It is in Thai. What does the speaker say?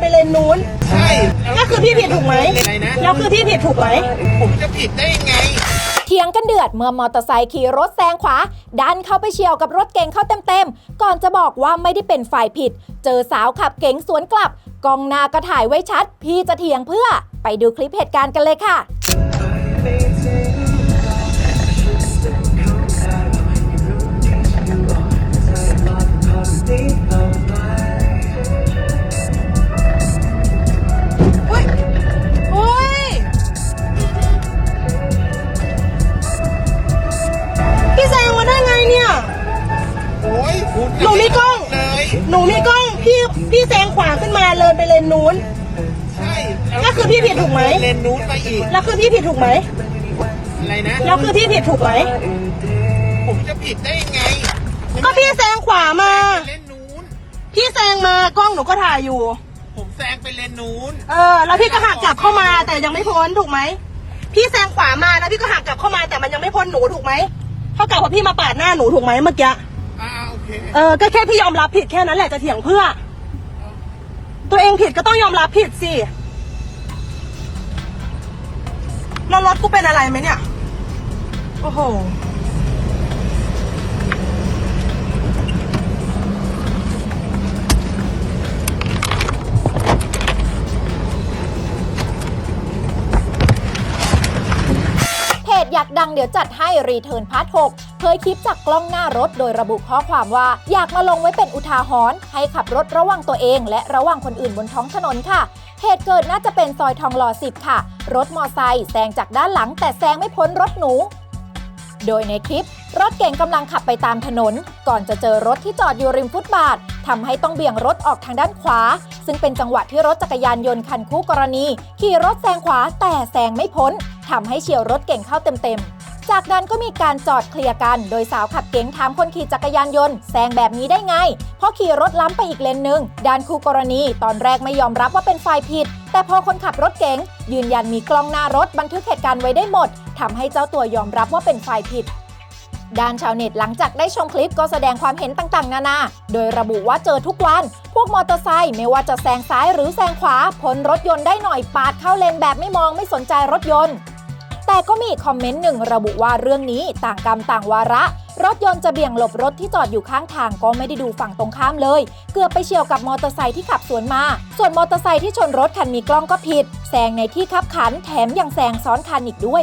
ไปเลนนู้น ใช่ก็คือพี่ผิดถูกไหมอะไรนะ แล้วคือพี่ผิดถูกไหม ผมจะผิดได้ยังไง เถียงกันเดือดเมื่อมอเตอร์ไซค์ขี่รถแซงขวา ดันเข้าไปเฉียวกับรถเก๋งเข้าเต็มๆ ก่อนจะบอกว่าไม่ได้เป็นฝ่ายผิด เจอสาวขับเก๋งสวนกลับกองหน้าก็ถ่ายไว้ชัด พี่จะเถียงเพื่อ ไปดูคลิปเหตุการณ์กันเลยค่ะ นูมีกล้องพี่พี่แซงขวาขึ้นมาเลยไปเลนนู้น ใช่ก็คือพี่ผิดถูกไหม เลนนู้นไปอีก แล้วคือพี่ผิดถูกไหม อะไรนะ แล้วคือพี่ผิดถูกไหม ผมจะผิดได้ยังไงก็พี่แซงขวามา เลนนู้น พี่แซงมากล้องหนูก็ถ่ายอยู่ ผมแซงไปเลนนู้น เออ แล้วพี่ก็หักกลับเข้ามาแต่ยังไม่พ้นถูกไหม พี่แซงขวามาแล้วพี่ก็หักกลับเข้ามาแต่มันยังไม่พ้นหนูถูกไหมเท่ากับว่าพี่มาปาดหน้าหนูถูกไหมเมื่อกี้อ่าโอ เออก็แค่พี่ยอมรับผิดแค่นั้นแหละจะเถียงเพื่อ ตัวเองผิดก็ต้องยอมรับผิดสิแล้วรถกูเป็นอะไรไหมเนี่ย โอ้โห อยากดังเดี๋ยวจัดให้รีเทิร์นพาร์ท6เผยคลิปจากกล้องหน้ารถโดยระบุข้อความว่า อยากมาลงไว้เป็นอุทาหรณ์ให้ขับรถระวังตัวเอง และระวังคนอื่นบนท้องถนนค่ะเหตุเกิดน่าจะเป็นซอยทองหล่อ10 ค่ะ รถมอไซค์แซงจากด้านหลัง แต่แซงไม่พ้นรถหนู โดยในคลิป รถเก่งกำลังขับไปตามถนน ก่อนจะเจอรถที่จอดอยู่ริมฟุตบาททำให้ต้องเบี่ยงรถออกทางด้านขวา ซึ่งเป็นจังหวะที่รถจักรยานยนต์คันคู่กรณี ขี่รถแซงขวาแต่แซงไม่พ้น ทำให้เฉียวรถเก่งเข้าเต็มๆ จากนั้นก็มีการจอดเคลียร์กัน โดยสาวขับเก๋งถามคนขี่จักรยานยนต์แซงแบบนี้ได้ไง เพราะขี่รถล้ำไปอีกเลนหนึ่งด้านคู่กรณี ตอนแรกไม่ยอมรับว่าเป็นฝ่ายผิด แต่พอคนขับรถเก๋งยืนยันมีกล้องหน้ารถบันทึกเหตุการณ์ไว้ได้หมดทำให้เจ้าตัวยอมรับว่าเป็นฝ่ายผิดด้านชาวเน็ตหลังจากได้ชมคลิปก็แสดงความเห็นต่างๆ นานา โดยระบุว่าเจอทุกวัน พวกมอเตอร์ไซค์ไม่ว่าจะแซงซ้ายหรือแซงขวาพ้นรถยนต์ได้หน่อยปาดเข้าเลนแบบไม่มองไม่สนใจรถยนต์ แต่ก็มีคอมเมนต์หนึ่งระบุว่าเรื่องนี้ต่างกรรมต่างวาระ รถยนต์จะเบี่ยงหลบรถที่จอดอยู่ข้างทางก็ไม่ได้ดูฝั่งตรงข้ามเลย เกือบไปเฉียวกับมอเตอร์ไซค์ที่ขับสวนมา ส่วนมอเตอร์ไซค์ที่ชนรถคันมีกล้องก็ผิดแซงในที่ขับขันแถมยังแซงซ้อนคันอีกด้วย